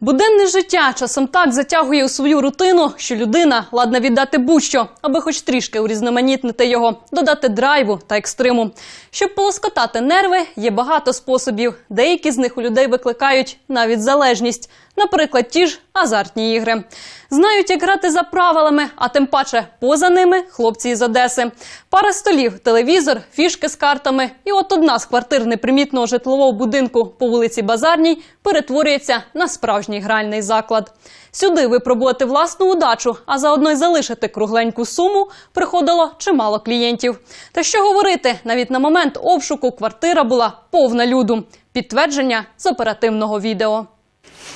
Буденне життя часом так затягує у свою рутину, що людина ладна віддати будь-що, аби хоч трішки урізноманітнити його, додати драйву та екстриму. Щоб полоскотати нерви, є багато способів. Деякі з них у людей викликають навіть залежність, наприклад, ті ж азартні ігри. Знають, як грати за правилами, а тим паче поза ними хлопці із Одеси. Пара столів, телевізор, фішки з картами. І от одна з квартир непримітного житлового будинку по вулиці Базарній перетворюється на справжній гральний заклад. Сюди випробувати власну удачу, а заодно й залишити кругленьку суму приходило чимало клієнтів. Та що говорити, навіть на момент обшуку квартира була повна люду. Підтвердження з оперативного відео.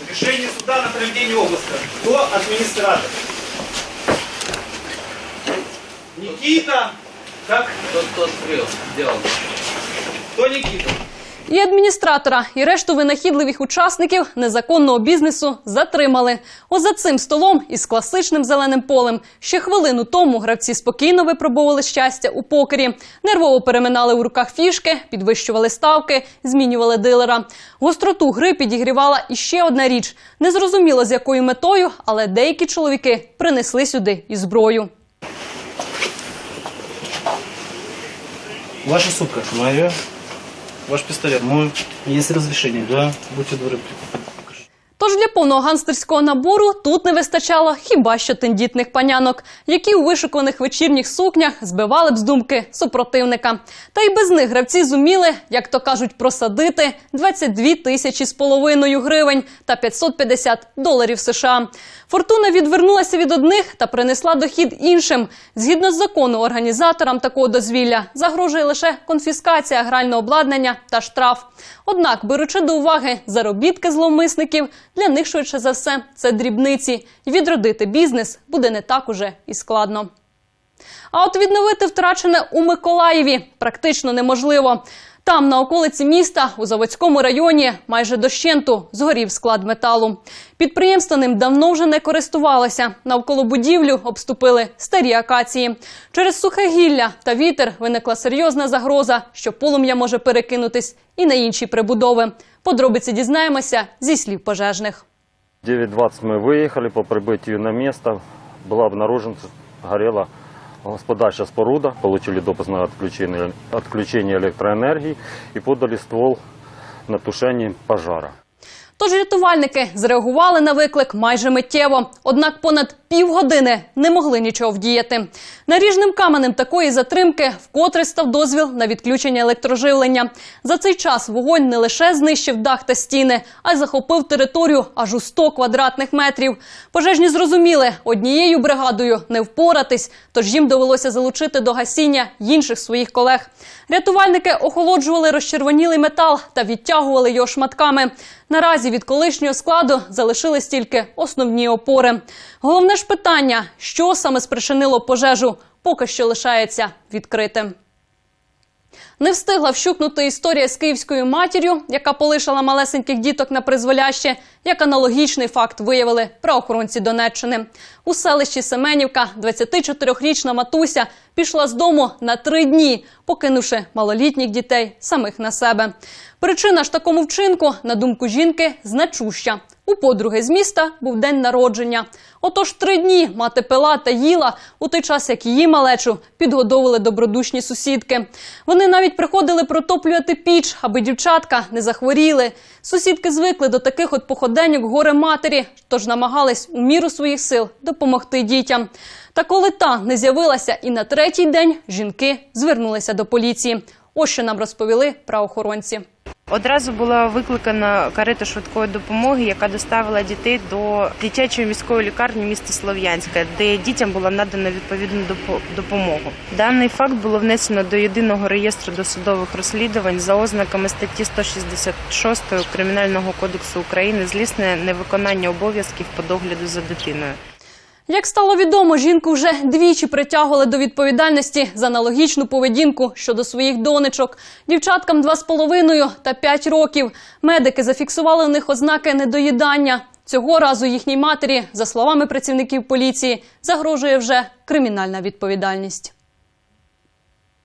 Решение суда на проведение обыска. Кто администратор? Никита. Как? Тот, кто открыл, сделал. Кто Никита? І адміністратора, і решту винахідливих учасників незаконного бізнесу затримали. Ось за цим столом із класичним зеленим полем. Ще хвилину тому гравці спокійно випробовували щастя у покері, нервово переминали у руках фішки, підвищували ставки, змінювали дилера. Гостроту гри підігрівала іще одна річ. Незрозуміло з якою метою, але деякі чоловіки принесли сюди і зброю. Ваша сумка? Моя. Ваш пистолет? Мой. Есть разрешение? Да. Будьте добры. Тож для повного ганстерського набору тут не вистачало хіба що тендітних панянок, які у вишуканих вечірніх сукнях збивали б з думки супротивника. Та й без них гравці зуміли, як то кажуть, просадити 22 тисячі з половиною гривень та 550 доларів США. Фортуна відвернулася від одних та принесла дохід іншим. Згідно з закону, організаторам такого дозвілля загрожує лише конфіскація грального обладнання та штраф. Однак, беручи до уваги заробітки зловмисників, для них швидше за все це дрібниці, і відродити бізнес буде не так уже і складно. А от відновити втрачене у Миколаєві практично неможливо. Там, на околиці міста, у Заводському районі, майже дощенту згорів склад металу. Підприємство ним давно вже не користувалося. Навколо будівлю обступили старі акації. Через сухе гілля та вітер виникла серйозна загроза, що полум'я може перекинутись і на інші прибудови. Подробиці дізнаємося зі слів пожежних. 9.20 мы выехали, по прибытию на место была обнаружена, горела господарча споруда, получили допуск на отключение, отключение электроэнергии и подали ствол на тушение пожара. Тож рятувальники зреагували на виклик майже миттєво. Однак понад півгодини не могли нічого вдіяти. Наріжним каменем такої затримки вкотре став дозвіл на відключення електроживлення. За цей час вогонь не лише знищив дах та стіни, а й захопив територію аж у 100 квадратних метрів. Пожежні зрозуміли, однією бригадою не впоратись, тож їм довелося залучити до гасіння інших своїх колег. Рятувальники охолоджували розчервонілий метал та відтягували його шматками. Наразі від колишнього складу залишились тільки основні опори. Головне ж питання, що саме спричинило пожежу, поки що лишається відкритим. Не встигла вщукнути історія з київською матір'ю, яка полишила малесеньких діток на призволяще, як аналогічний факт виявили правоохоронці Донеччини. У селищі Семенівка 24-річна матуся пішла з дому на три дні, покинувши малолітніх дітей самих на себе. Причина ж такому вчинку, на думку жінки, значуща. У подруги з міста був день народження. Отож три дні мати пила та їла у той час, як її малечу підгодовували добродушні сусідки. Вони навіть приходили протоплювати піч, аби дівчатка не захворіли. Сусідки звикли до таких от походеньок горе матері, тож намагались у міру своїх сил допомогти дітям. Та коли та не з'явилася і на третій день, жінки звернулися до поліції. Ось що нам розповіли правоохоронці. Одразу була викликана карета швидкої допомоги, яка доставила дітей до дитячої міської лікарні міста Слов'янська, де дітям була надана відповідну допо- допомогу. Даний факт було внесено до єдиного реєстру досудових розслідувань за ознаками статті 166 Кримінального кодексу України злісне невиконання обов'язків по догляду за дитиною. Як стало відомо, жінку вже двічі притягували до відповідальності за аналогічну поведінку щодо своїх донечок. Дівчаткам 2,5 та 5 років. Медики зафіксували у них ознаки недоїдання. Цього разу їхній матері, за словами працівників поліції, загрожує вже кримінальна відповідальність.